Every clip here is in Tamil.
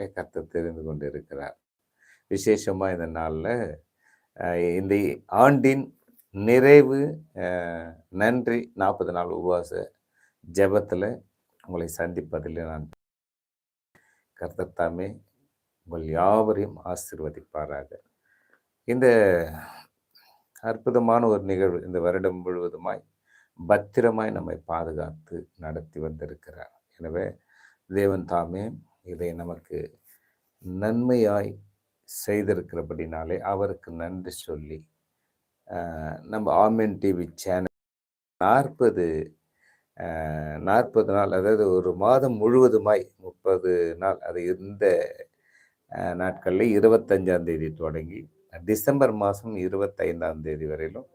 காரியங்களை கர்த்தர் தெரிந்து கொண்டு இருக்கிறார் விசேஷமாக இந்த நாளில் இந்த ஆண்டின் நிறைவு நன்றி நாற்பது நாள் உபவாச ஜெபத்தில் உங்களை சந்திப்பதில் நான் கர்த்தத்தாமே உங்கள் யாவரையும் ஆசிர்வதிப்பாராக. இந்த அற்புதமான ஒரு நிகழ்வு இந்த வருடம் முழுவதுமாய் பத்திரமாய் நம்மை பாதுகாத்து நடத்தி வந்திருக்கிறார். எனவே தேவன் தாமே இதை நமக்கு நன்மையாய் செய்திருக்கிறபடினாலே அவருக்கு நன்றி சொல்லி நம்ம ஆமென் டிவி சேனல் நாற்பது நாற்பது நாள் அதாவது ஒரு மாதம் முழுவதுமாய் முப்பது நாள் அது இந்த நாட்களில் இருபத்தஞ்சாம் தேதி தொடங்கி டிசம்பர் மாதம் இருபத்தைந்தாம் தேதி வரையிலும்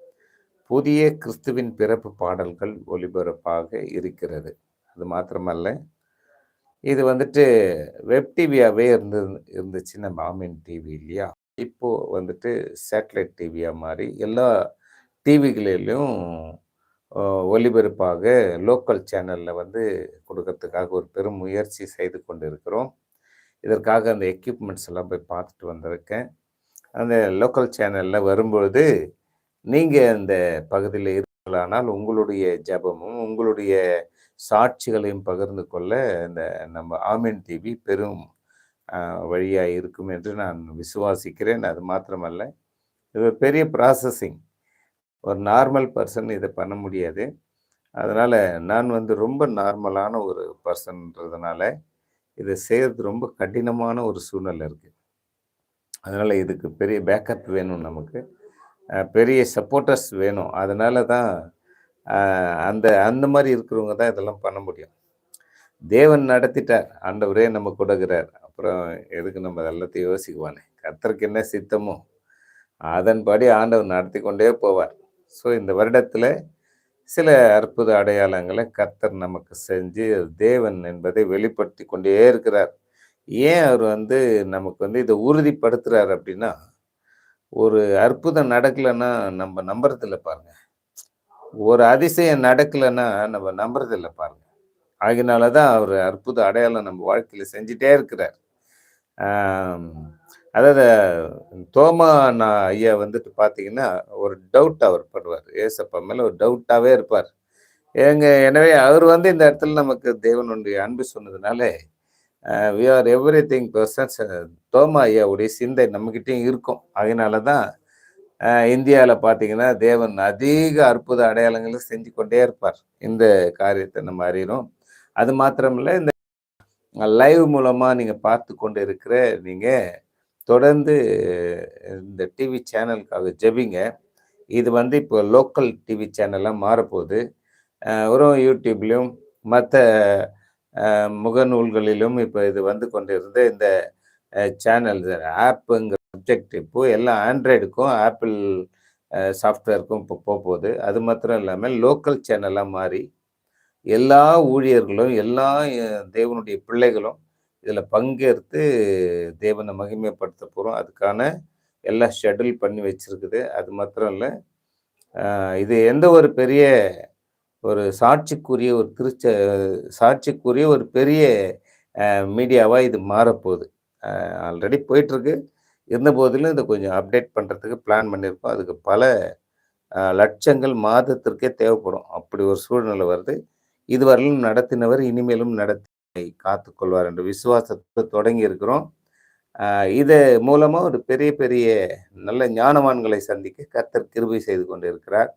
புதிய கிறிஸ்துவின் பிறப்பு பாடல்கள் ஒளிபரப்பாக இருக்கிறது. அது மாத்திரமல்ல இது வந்துட்டு வெப் டிவியாகவே இருந்து இருந்துச்சு. நம்ம ஆமின் டிவி இல்லையா? இப்போது வந்துட்டு சேட்டலைட் டிவியாக மாதிரி எல்லா டிவிகளிலும் ஒளிபரப்பாக லோக்கல் சேனலில் வந்து கொடுக்கறதுக்காக ஒரு பெரும் முயற்சி செய்து கொண்டு இருக்கிறோம் இதற்காக அந்த எக்யூப்மெண்ட்ஸ் எல்லாம் போய் பார்த்துட்டு வந்திருக்கேன். அந்த லோக்கல் சேனலில் வரும்பொழுது நீங்கள் அந்த பகுதியில் இருக்கலானால் உங்களுடைய ஜெபமும் உங்களுடைய சாட்சிகளையும் பகிர்ந்து கொள்ள இந்த நம்ம ஆமின் டிவி பெரும் வழியாக இருக்கும் என்று நான் விசுவாசிக்கிறேன். அது மாத்திரமல்ல இது பெரிய ப்ராசஸிங் ஒரு நார்மல் பர்சன் இதை பண்ண முடியாது. அதனால் நான் வந்து ரொம்ப நார்மலான ஒரு பர்சன்றதுனால இதை செய்கிறது ரொம்ப கடினமான ஒரு சூழ்நிலை இருக்குது அதனால் இதுக்கு பெரிய பேக்கப் வேணும் நமக்கு. பெரிய சப்போர்ட்டர்ஸ் வேணும். அதனால தான் அந்த அந்த மாதிரி இருக்கிறவங்க தான் இதெல்லாம் பண்ண முடியும். தேவன் நடத்திட்டார். ஆண்டவரே நம்ம கொடுக்குறார் அப்புறம் எதுக்கு நம்ம எல்லாத்தையும் யோசிக்குவானே? கத்தருக்கு என்ன சித்தமோ? அதன்படி ஆண்டவர் நடத்தி கொண்டே போவார். ஸோ இந்த வருடத்தில் சில அற்புத அடையாளங்களை கர்த்தர் நமக்கு செஞ்சு தேவன் என்பதை வெளிப்படுத்தி கொண்டே இருக்கிறார். ஏன் அவர் வந்து நமக்கு வந்து இதை உறுதிப்படுத்துகிறார் அப்படின்னா ஒரு அற்புதம் நடக்கலைன்னா நம்ம நம்புறதில்ல பாருங்கள் ஒரு அதிசயம் நடக்கலைன்னா நம்ம நம்புறதில்ல பாருங்க. ஆகினால தான் அவர் அற்புத அடையாளம் நம்ம வாழ்க்கையில் செஞ்சிட்டே இருக்கிறார். அதாவது தோமா நான் ஐயா வந்துட்டு பார்த்தீங்கன்னா ஒரு டவுட் அவர் படுவார். ஏசப்பா மேலே ஒரு டவுட்டாகவே இருப்பார். ஏங்க எனவே அவர் வந்து இந்த இடத்துல நமக்கு தேவனுடைய அன்பு சொன்னதுனால we are everything persons Thoma ஐயாவுடைய சிந்தை நம்மக்கிட்டேயும் இருக்கும். அதனால தான் இந்தியாவில் பார்த்தீங்கன்னா தேவன் அதிக அற்புத அடையாளங்களை செஞ்சு கொண்டே இருப்பார். இந்த காரியத்தை நம்ம அறிகிறோம் அது மாத்திரமில்ல இந்த லைவ் மூலமாக நீங்கள் பார்த்து கொண்டு இருக்கிற நீங்கள் தொடர்ந்து இந்த டிவி சேனலுக்காக ஜெபிங்க. இது வந்து இப்போ லோக்கல் டிவி சேனலாக மாறப்போகுது. அஹ் வெறும் யூடியூப்லேயும் மற்ற முகநூல்களிலும் இப்போ இது வந்து கொண்டிருந்த இந்த சேனல் ஆப்புங்கிற சப்ஜெக்ட் இப்போ எல்லாம் ஆண்ட்ராய்டுக்கும் ஆப்பிள் சாஃப்ட்வேருக்கும் இப்போ போக போகுது அது மாத்திரம் இல்லாமல் லோக்கல் சேனலாக மாறி எல்லா ஊழியர்களும் எல்லா தேவனுடைய பிள்ளைகளும் இதில் பங்கேற்று தேவனை மகிமைப்படுத்த போகிறோம் அதுக்கான எல்லாம் ஷெட்யூல் பண்ணி வச்சுருக்குது. அது மாத்திரம் இல்லை. இது எந்த ஒரு பெரிய ஒரு சாட்சிக்குரிய ஒரு திருச்ச சாட்சிக்குரிய ஒரு பெரிய மீடியாவாக இது மாறப்போகுது. ஆல்ரெடி போயிட்டுருக்கு இருந்த போதிலும் இதை கொஞ்சம் அப்டேட் பண்ணுறதுக்கு பிளான் பண்ணியிருக்கோம். அதுக்கு பல லட்சங்கள் மாதத்திற்கே தேவைப்படும். அப்படி ஒரு சூழ்நிலை வருது. இதுவரையிலும் நடத்தினவர் இனிமேலும் நடத்தி காத்துக்கொள்வார் என்ற விசுவாசத்தை தொடங்கி இருக்கிறோம். இதை இது ஒரு பெரிய பெரிய நல்ல ஞானவான்களை சந்திக்க கர்த்தர் கிருபை செய்து கொண்டு இருக்கிறார்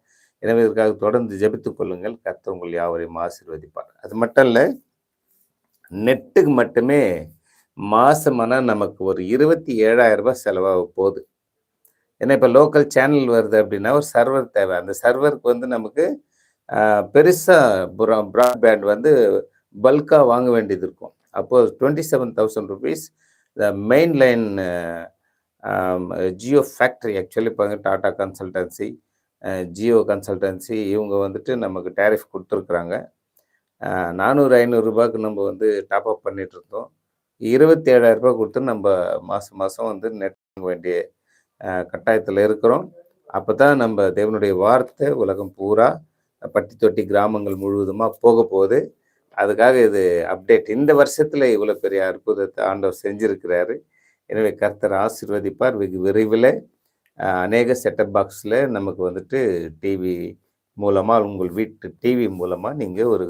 எனவே இதற்காக தொடர்ந்து ஜெபித்துக் கொள்ளுங்கள். கர்த்தர் உங்கள் யாவரையும் ஆசீர்வதிப்பார். அது மட்டும் இல்லை நெட்டுக்கு மட்டுமே மாசமானா நமக்கு ஒரு இருபத்தி ஏழாயிரம் ரூபாய் செலவாக போகுது. ஏன்னா இப்போ லோக்கல் சேனல் வருது அப்படின்னா ஒரு சர்வர் தேவை. அந்த சர்வருக்கு வந்து நமக்கு பெருசாக ப்ராட்பேண்ட் வந்து பல்காக வாங்க வேண்டியது இருக்கும். அப்போது twenty seven thousand rupees the main line Jio factory actually இப்போ டாடா கன்சல்டன்சி ஜியோ கன்சல்டன்சி இவங்க வந்துட்டு நமக்கு டேரிஃப் கொடுத்துருக்குறாங்க. நானூறு ஐநூறுரூபாய்க்கு நம்ம வந்து டாப் அப் பண்ணிகிட்ருந்தோம் இருபத்தேழாயிரம் இருபத்தி ஏழாயிரம் ரூபாய் கொடுத்து நம்ம மாதம் மாதம் வந்து நெட் வாங்க வேண்டிய கட்டாயத்தில் இருக்கிறோம். அப்போ தான் நம்ம தேவனுடைய வார்த்தை உலகம் பூரா பட்டி தொட்டி கிராமங்கள் முழுவதுமாக போக போகுது. அதுக்காக இது அப்டேட் இந்த வருஷத்தில் இவ்வளோ பெரிய அற்புதத்தை ஆண்டவர் செஞ்சுருக்கிறாரு. எனவே கர்த்தர் ஆசிர்வதிப்பார். வெகு விரைவில் அநேக செட்டப் பாக்ஸில் நமக்கு வந்துட்டு டிவி மூலமாக உங்கள் வீட்டு டிவி மூலமாக நீங்கள் ஒரு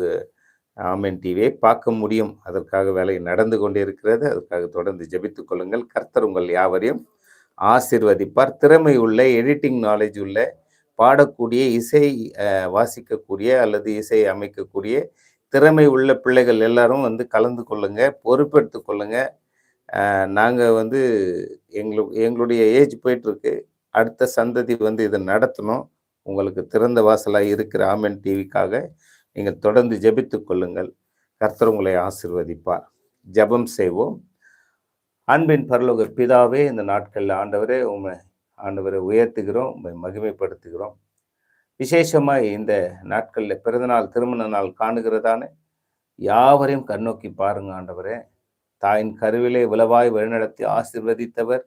ஆமென் டிவியை பார்க்க முடியும். அதற்காக வேலை நடந்து கொண்டே இருக்கிறது. அதற்காக தொடர்ந்து ஜெபித்துக் கொள்ளுங்கள். கர்த்தர் உங்கள் யாவரையும் ஆசிர்வதிப்பார். திறமை உள்ள எடிட்டிங் நாலேஜ் உள்ள பாடக்கூடிய இசை வாசிக்கக்கூடிய அல்லது இசை அமைக்கக்கூடிய திறமை உள்ள பிள்ளைகள் எல்லாரும் வந்து கலந்து கொள்ளுங்க. பொறுப்பெடுத்து கொள்ளுங்க. நாங்கள் வந்து எங்களு எங்களுடைய ஏஜ் போயிட்டுருக்கு. அடுத்த சந்ததி வந்து இதை நடத்தணும். உங்களுக்கு திறந்த வாசலாக இருக்கிற ஆமென் டிவிக்காக நீங்கள் தொடர்ந்து ஜெபித்து கொள்ளுங்கள். கர்த்தர் உங்களை ஆசிர்வதிப்பார். ஜெபம் செய்வோம். அன்பின் பரலோக பிதாவே இந்த நாட்களில் ஆண்டவரே உண்மை ஆண்டவரை உயர்த்துகிறோம் உண்மை மகிமைப்படுத்துகிறோம். விசேஷமாக இந்த நாட்களில் பிறந்தநாள் திருமண நாள் காணுகிறதானே யாவரையும் கண்ணோக்கி பாருங்க ஆண்டவரே. தாயின் கருவிலே உளவாய் வழிநடத்தி ஆசிர்வதித்தவர்.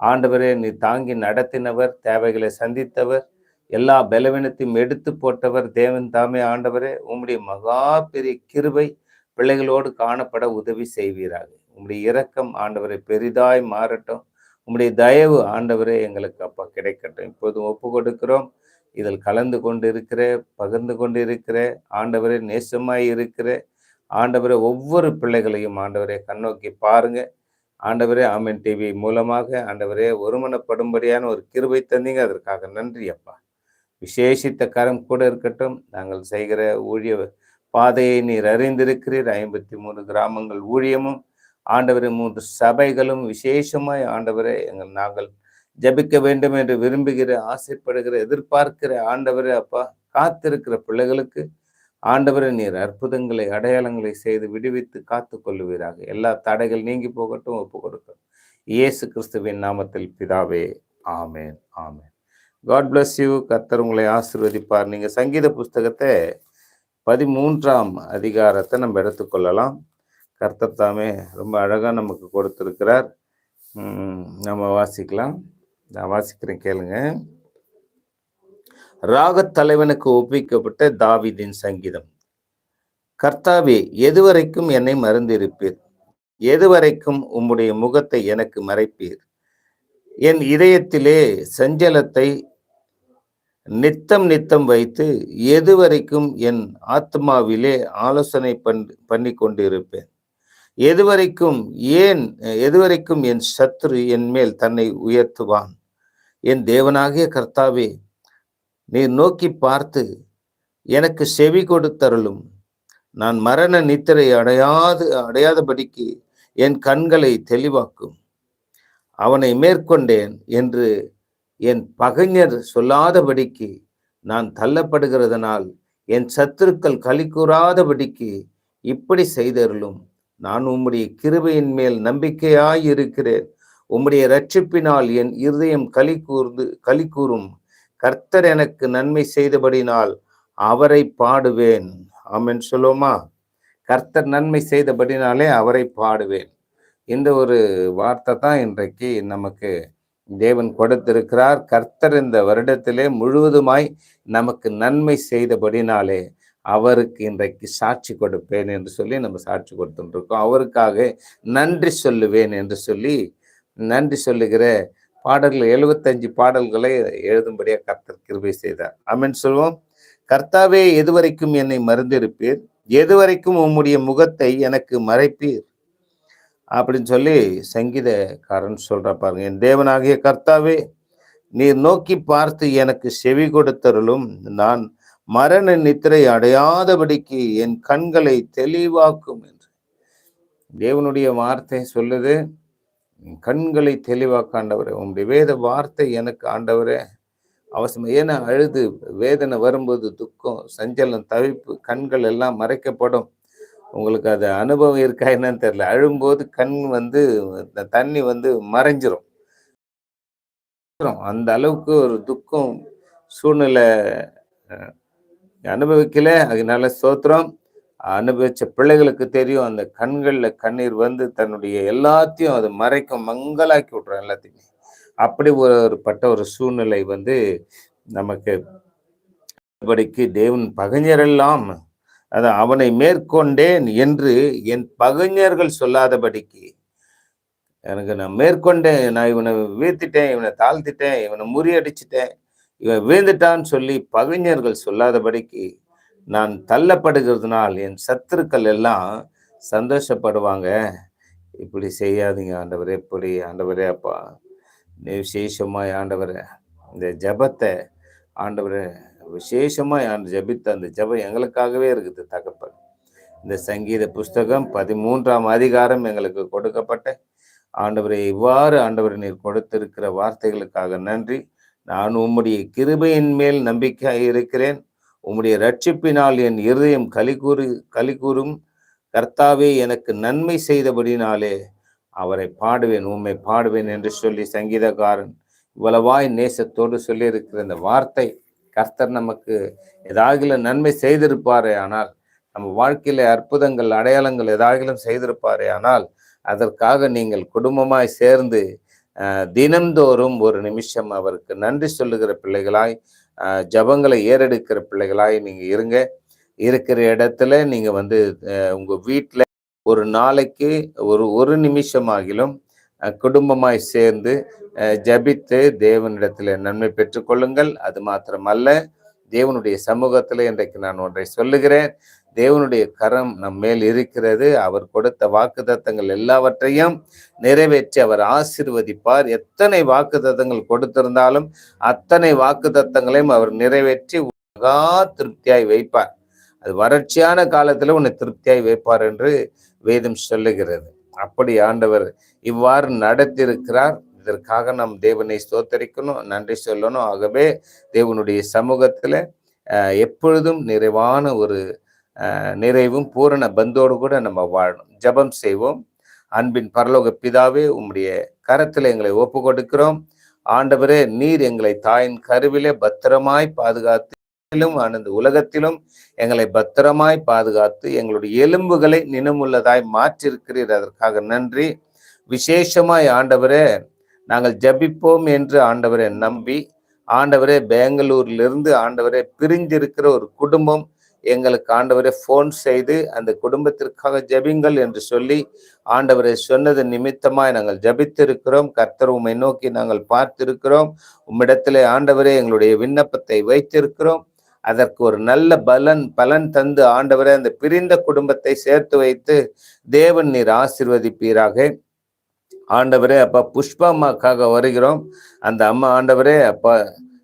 ஆண்டவரே நீ தாங்கி நடத்தினவர் தேவைகளை சந்தித்தவர். எல்லா பலவீனத்தையும் எடுத்து போட்டவர் தேவன் தாமே ஆண்டவரே உம்முடைய மகா பெரிய கிருபை பிள்ளைகளோடு காணப்பட உதவி செய்வீராக. உம்முடைய இரக்கம் ஆண்டவரை பெரிதாய் மாறட்டும். உம்முடைய தயவு ஆண்டவரே எங்களுக்கு அப்பா கிடைக்கட்டும். இப்போதும் ஒப்பு கொடுக்கிறோம் இதில் கலந்து கொண்டு இருக்கிற பகிர்ந்து கொண்டு இருக்கிற ஆண்டவரே நேசமாய் இருக்கிற. ஆண்டவரே ஒவ்வொரு பிள்ளைகளையும் ஆண்டவரே கண்ணோக்கி பாருங்க. ஆண்டவரே ஆமென். டிவி மூலமாக ஆண்டவரே ஒருமனப்படும்படியான ஒரு கிருபை தந்தீங்க. அதற்காக நன்றி அப்பா. விசேஷித்த கரம் கூட இருக்கட்டும். நாங்கள் செய்கிற ஊழிய பாதையை நீர் அறிந்திருக்கிறீர். ஐம்பத்தி மூணு கிராமங்கள் ஊழியமும் ஆண்டவரின் மூன்று சபைகளும் விசேஷமாய் ஆண்டவரை எங்கள் நாங்கள் ஜெபிக்க வேண்டும் என்று விரும்புகிற ஆசைப்படுகிற எதிர்பார்க்கிற ஆண்டவரை அப்பா காத்திருக்கிற பிள்ளைகளுக்கு ஆண்டவரை நீர் அற்புதங்களை அடையாளங்களை செய்து விடுவித்து காத்து கொள்ளுவீராக. எல்லா தடைகள் நீங்கி போகட்டும் ஒப்பு கொடுக்கும் இயேசு கிறிஸ்துவின் நாமத்தில் பிதாவே ஆமேன் ஆமேன். காட் பிளஸ் யூ கர்த்தர் உங்களை ஆசீர்வதிப்பார். நீங்கள் சங்கீத புஸ்தகத்தை பதிமூன்றாம் அதிகாரத்தை நம்ம எடுத்துக்கொள்ளலாம். கர்த்தர் தாமே ரொம்ப அழகாக நமக்கு கொடுத்துருக்கிறார். நம்ம வாசிக்கலாம். நான் வாசிக்கிறேன் கேளுங்க. ராகத் தலைவனுக்கு ஒப்பிக்கப்பட்ட தாவிதின் சங்கீதம். கர்த்தாவே எதுவரைக்கும் என்னை மறந்திருப்பீர்? எதுவரைக்கும் உம்முடைய முகத்தை எனக்கு மறைப்பீர்? என் இதயத்திலே சஞ்சலத்தை நித்தம் நித்தம் வைத்து எதுவரைக்கும் என் ஆத்மாவிலே ஆலோசனை பண் பண்ணி கொண்டிருப்பேன் எதுவரைக்கும் ஏன் எதுவரைக்கும் என் சத்ரு என் மேல் தன்னை உயர்த்துவான்? என் தேவனாகிய கர்த்தாவே நீர் நோக்கி பார்த்து எனக்கு செவி கொடுத்தருளும். நான் மரண நித்திரை அடையாது அடையாதபடிக்கு என் கண்களை தெளிவாக்கும். அவனை மேற்கொண்டேன் என்று என் பகைஞர் சொல்லாதபடிக்கு நான் தள்ளப்படுகிறதனால் என் சத்துருக்கள் களி கூறாதபடிக்கு இப்படி செய்தருளும். நான் உம்முடைய கிருபையின் மேல் நம்பிக்கையாயிருக்கிறேன். உம்முடைய ரட்சிப்பினால் என் இருதயம் களி கூர்ந்து களி கூறும். கர்த்தர் எனக்கு நன்மை செய்தபடினால் அவரை பாடுவேன். ஆமென். சொல்லுவோமா? கர்த்தர் நன்மை செய்தபடினாலே அவரை பாடுவேன். இந்த ஒரு வார்த்தை தான் இன்றைக்கு நமக்கு தேவன் கொடுத்திருக்கிறார். கர்த்தர் இந்த வருடத்திலே முழுவதுமாய் நமக்கு நன்மை செய்தபடினாலே அவருக்கு இன்றைக்கு சாட்சி கொடுப்பேன் என்று சொல்லி நம்ம சாட்சி கொடுத்துட்டுருக்கோம். அவருக்காக நன்றி சொல்லுவேன் என்று சொல்லி நன்றி சொல்லுகிற பாடல்கள் எழுபத்தஞ்சு பாடல்களை எழுதும்படியாக கர்த்தர் கிருபை செய்தார். அமீன் சொல்வோம். கர்த்தாவே எதுவரைக்கும் என்னை மறந்திருப்பீர்? எதுவரைக்கும் உம்முடைய முகத்தை எனக்கு மறைப்பீர்? அப்படின்னு சொல்லி சங்கீதக்காரன் சொல்ற பாருங்க. என் தேவனாகிய கர்த்தாவே நீர் நோக்கி பார்த்து எனக்கு செவி கொடுத்தருளும். நான் மரண நித்திரை அடையாதபடிக்கு என் கண்களை தெளிவாக்கும் என்று. தேவனுடைய வார்த்தை சொல்லுது என் கண்களை தெளிவாக்க ஆண்டவரே உங்களுடைய வேத வார்த்தை எனக்கு ஆண்டவரே அவசியம் ஏன்னா அழுது வேதனை வரும்போது துக்கம் சஞ்சலம் தவிப்பு கண்கள் எல்லாம் மறைக்கப்படும். உங்களுக்கு அது அனுபவம் இருக்கா என்னன்னு தெரியல. அழும்போது கண் வந்து இந்த தண்ணி வந்து மறைஞ்சிரும். அந்த அளவுக்கு ஒரு துக்கம் சூழ்நிலை அனுபவிக்கல. அதனால சோத்திரம் அனுபவிச்ச பிள்ளைகளுக்கு தெரியும். அந்த கண்களில் கண்ணீர் வந்து தன்னுடைய எல்லாத்தையும் அது மறைக்கும் மங்கலாக்கி விட்றோம் எல்லாத்தையுமே. அப்படி ஒரு பட்ட ஒரு சூழ்நிலை வந்து நமக்கு படிக்கு தேவன் பகைஞரெல்லாம் அது அவனை மேற்கொண்டேன் என்று என் பகைஞர்கள் சொல்லாதபடிக்கு. எனக்கு நான் மேற்கொண்டேன் நான் இவனை வீழ்த்திட்டேன் இவனை தாழ்த்திட்டேன் இவனை முறியடிச்சிட்டேன் இவன் வீழ்ந்துட்டான்னு சொல்லி பகைஞர்கள் சொல்லாதபடிக்கு நான் தள்ளப்படுகிறதுனால் என் சத்துருக்கள் எல்லாம் சந்தோஷப்படுவாங்க. இப்படி செய்யாதீங்க ஆண்டவரே இப்படி ஆண்டவரே அப்பா. நீ விசேஷமாய் ஆண்டவரே இந்த ஜபத்தை ஆண்டவரே விசேஷமாக ஆண்டு ஜபித்த அந்த ஜபம் எங்களுக்காகவே இருக்குது தகப்பன். இந்த சங்கீத புஸ்தகம் பதிமூன்றாம் அதிகாரம் எங்களுக்கு கொடுக்கப்பட்ட. ஆண்டவரை இவ்வாறு ஆண்டவர் நீர் கொடுத்திருக்கிற வார்த்தைகளுக்காக நன்றி. நான் உம்முடைய கிருபையின் மேல் நம்பிக்கையாக இருக்கிறேன். உம்முடைய ரட்சிப்பினால் என் இருதயம் கலிகூறு கலிகூறும் கர்த்தாவே எனக்கு நன்மை செய்தபடினாலே அவரை பாடுவேன் உண்மை பாடுவேன் என்று சொல்லி சங்கீதக்காரன் இவ்வளவாய் நேசத்தோடு சொல்லியிருக்கிற இந்த வார்த்தை. கர்த்தர் நமக்கு ஏதாகிலும் நன்மை செய்திருப்பாரே ஆனால் நம்ம வாழ்க்கையில அற்புதங்கள் அடையாளங்கள் ஏதாகிலும் செய்திருப்பாரே ஆனால் அதற்காக நீங்கள் குடும்பமாய் சேர்ந்து தினந்தோறும் ஒரு நிமிஷம் அவருக்கு நன்றி சொல்லுகிற பிள்ளைகளாய் ஜபங்களை ஏறெடுக்கிற பிள்ளைகளாய் நீங்க இருங்க. இருக்கிற இடத்துல நீங்க வந்து உங்க வீட்டில் ஒரு நாளைக்கு ஒரு ஒரு நிமிஷமாகிலும் குடும்பமாய் சேர்ந்து ஜபித்து தேவனிடத்தில் நன்மை பெற்றுக்கொள்ளுங்கள். அது மாத்திரமல்ல தேவனுடைய சமூகத்தில் இன்றைக்கு நான் ஒன்றை சொல்லுகிறேன். தேவனுடைய கரம் நம் மேல் இருக்கிறது. அவர் கொடுத்த வாக்குதத்தங்கள் எல்லாவற்றையும் நிறைவேற்றி அவர் ஆசிர்வதிப்பார். எத்தனை வாக்குதத்தங்கள் கொடுத்திருந்தாலும் அத்தனை வாக்குதத்தங்களையும் அவர் நிறைவேற்றி உலகா திருப்தியாய் வைப்பார். அது வறட்சியான காலத்தில் உன்னை திருப்தியாய் வைப்பார் என்று வேதம் சொல்லுகிறது. அப்படி ஆண்டவர் இவ்வாறு நடத்தியிருக்கிறார். இதற்காக நாம் தேவனை ஸ்தோத்தரிக்கணும் நன்றி சொல்லணும். ஆகவே தேவனுடைய சமூகத்துல எப்பொழுதும் நிறைவான ஒரு நிறைவும் பூரண பந்தோடு கூட நம்ம வாழணும். ஜபம் செய்வோம். அன்பின் பரலோக பிதாவே உம்முடைய கரத்தில் எங்களை ஒப்பு கொடுக்கிறோம் ஆண்டவரே நீர் எங்களை தாயின் கருவிலே பத்திரமாய் பாதுகாத்து அனந்த உலகத்திலும் எங்களை பத்திரமாய் பாதுகாத்து எங்களுடைய எலும்புகளை நினமுள்ளதாய் மாற்றிருக்கிறீர். அதற்காக நன்றி. விசேஷமாய் ஆண்டவரே நாங்கள் ஜபிப்போம் என்று ஆண்டவரை நம்பி ஆண்டவரே பெங்களூரிலிருந்து ஆண்டவரே பிரிஞ்சிருக்கிற ஒரு குடும்பம் எங்களுக்கு ஆண்டவரை ஃபோன் செய்து அந்த குடும்பத்திற்காக ஜபிங்கள் என்று சொல்லி ஆண்டவரை சொன்னது நிமித்தமாய் நாங்கள் ஜபித்திருக்கிறோம். கர்த்தர் உம்மை நோக்கி நாங்கள் பார்த்திருக்கிறோம். உம்மிடத்திலே ஆண்டவரே எங்களுடைய விண்ணப்பத்தை வைத்திருக்கிறோம். அதற்கு ஒரு நல்ல பலன் பலன் தந்து ஆண்டவரை அந்த பிரிந்த குடும்பத்தை சேர்த்து வைத்து தேவன் நீர் ஆசிர்வதிப்பீராக. ஆண்டவரே அப்பா புஷ்பா அம்மாக்காக வருகிறோம். அந்த அம்மா ஆண்டவரே அப்பா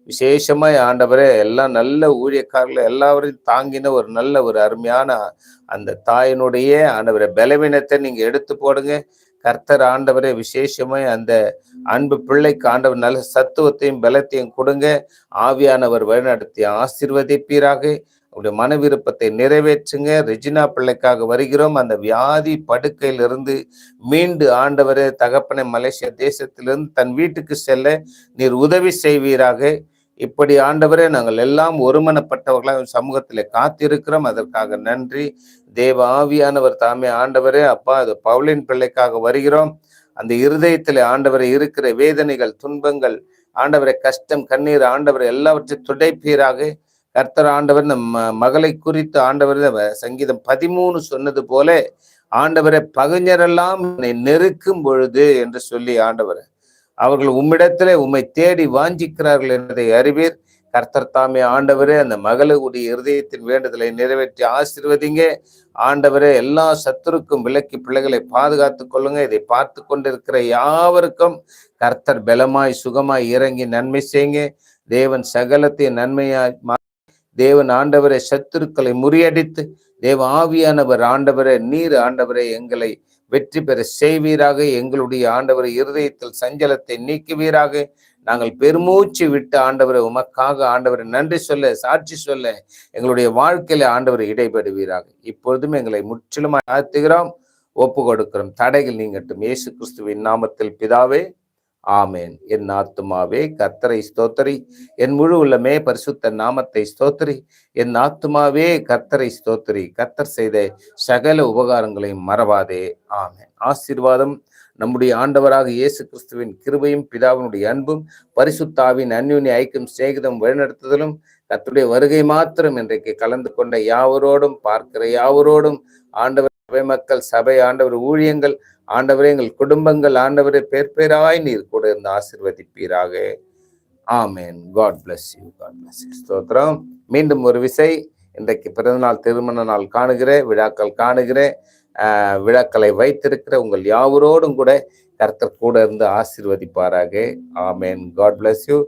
விசேஷமாய் ஆண்டவரே எல்லாம் நல்ல ஊழியக்காரர்கள் எல்லாவரையும் தாங்கின ஒரு நல்ல ஒரு அருமையான அந்த தாயினுடைய ஆண்டவரை பலவீனத்தை நீங்க எடுத்து போடுங்க. கர்த்தர் ஆண்டவரே விசேஷமாய் அந்த அன்பு பிள்ளைக்கு ஆண்டவர் நல்ல சத்துவத்தையும் பலத்தையும் கொடுங்க. ஆவியானவர் வழிநடத்தி ஆசிர்வதிப்பீராக. உங்களுடைய மன விருப்பத்தை நிறைவேற்றுங்க. ரெஜினா பிள்ளைக்காக வருகிறோம். அந்த வியாதி படுக்கையிலிருந்து மீண்டு ஆண்டவரே தகப்பனை மலேசியா தேசத்திலிருந்து தன் வீட்டுக்கு செல்ல நீர் உதவி செய்வீராக. இப்படி ஆண்டவரே நாங்கள் எல்லாம் ஒருமனப்பட்டவர்களாக சமூகத்தில் காத்திருக்கிறோம். அதற்காக நன்றி. தேவ ஆவியானவர் தாமே ஆண்டவரே. அப்பா அது பவுலின் பிள்ளைக்காக வருகிறோம். அந்த இருதயத்தில் ஆண்டவரை இருக்கிற வேதனைகள் துன்பங்கள் ஆண்டவரை கஷ்டம் கண்ணீர் ஆண்டவர் எல்லாவற்றையும் துடைப்பீராக. கர்த்தர் ஆண்டவர் நம்ம மகளை குறித்து ஆண்டவர் சங்கீதம் பதிமூணு சொன்னது போல ஆண்டவரை பகைஞரெல்லாம் நெருக்கும் பொழுது என்று சொல்லி ஆண்டவர் அவர்கள் உம்மிடத்திலே உம்மை தேடி வாஞ்சிக்கிறார்கள் என்பதை அறிவீர். கர்த்தர் தாமே ஆண்டவரே அந்த மகளுடைய இருதயத்தின் வேண்டுதலை நிறைவேற்றி ஆசிர்வதிங்க. ஆண்டவரே எல்லா சத்துருக்கும் விலக்கி பிள்ளைகளை பாதுகாத்து கொள்ளுங்க. இதை பார்த்து கொண்டிருக்கிற யாவருக்கும் கர்த்தர் பலமாய் சுகமாய் இறங்கி நன்மை செய்யுங்க. தேவன் சகலத்தை நன்மையாய் தேவன் ஆண்டவரை சத்துருக்களை முறியடித்து தேவ ஆவியானவர் ஆண்டவரை நீர் ஆண்டவரை எங்களை வெற்றி பெற செய்வீராக. எங்களுடைய ஆண்டவர் இருதயத்தில் சஞ்சலத்தை நீக்குவீராக. நாங்கள் பெருமூச்சு விட்டு ஆண்டவரை உமக்காக ஆண்டவரை நன்றி சொல்ல சாட்சி சொல்ல எங்களுடைய வாழ்க்கையில ஆண்டவரை இடைபெறுவீராக. இப்பொழுதும் எங்களை முற்றிலுமாக ஆழ்த்துகிறோம் ஒப்பு கொடுக்கிறோம் தடைகள் நீங்கட்டும். இயேசு கிறிஸ்துவின் நாமத்தில் பிதாவே ஆமேன். என் ஆத்துமாவே கர்த்தரை ஸ்தோத்தரி. என் முழு உள்ளமே பரிசுத்த நாமத்தை ஸ்தோத்தரி. என் ஆத்துமாவே கர்த்தரை ஸ்தோத்தரி. கர்த்தர் செய்த சகல உபகாரங்களையும் மறவாதே. ஆமேன். ஆசீர்வாதம் நம்முடைய ஆண்டவராக இயேசு கிறிஸ்துவின் கிருபையும் பிதாவினுடைய அன்பும் பரிசுத்தாவின் அந்யுனி ஐக்கியம் சிநேகிதம் வழிநடத்துதலும் கத்துடைய வருகை மாத்திரம் இன்றைக்கு கலந்து கொண்ட யாவரோடும் பார்க்கிற யாவரோடும் ஆண்டவர் சபை மக்கள் சபை ஆண்டவர் ஊழியங்கள் ஆண்டவரே எங்கள் குடும்பங்கள் ஆண்டவரே பேர் பேராய் நீர் கூட இருந்து ஆசிர்வதிப்பீராக. ஆமேன். God bless you God bless you ஸ்தோத்திரம். மீண்டும் ஒரு விசை இன்றைக்கு பிறந்தநாள் திருமண நாள் காணுகிற விழாக்கள் காணுகிற விழாக்களை வைத்திருக்கிற உங்கள் யாவரோடும் கூட கர்த்தர் கூட இருந்து ஆசிர்வதிப்பாராக. ஆமேன். காட் பிளஸ் யூ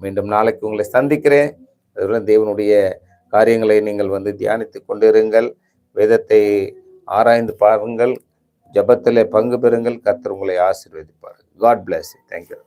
மீண்டும் நாளைக்கு உங்களை சந்திக்கிறேன். அதுவரை தேவனுடைய காரியங்களை நீங்கள் வந்து தியானித்து கொண்டிருங்கள். வேதத்தை ஆராய்ந்து பாருங்கள். ஜெபத்திலே பங்கு பெறுங்கள். கத்தர் உங்களை ஆசீர்வதிப்பார். God plus you. தேங்க்யூ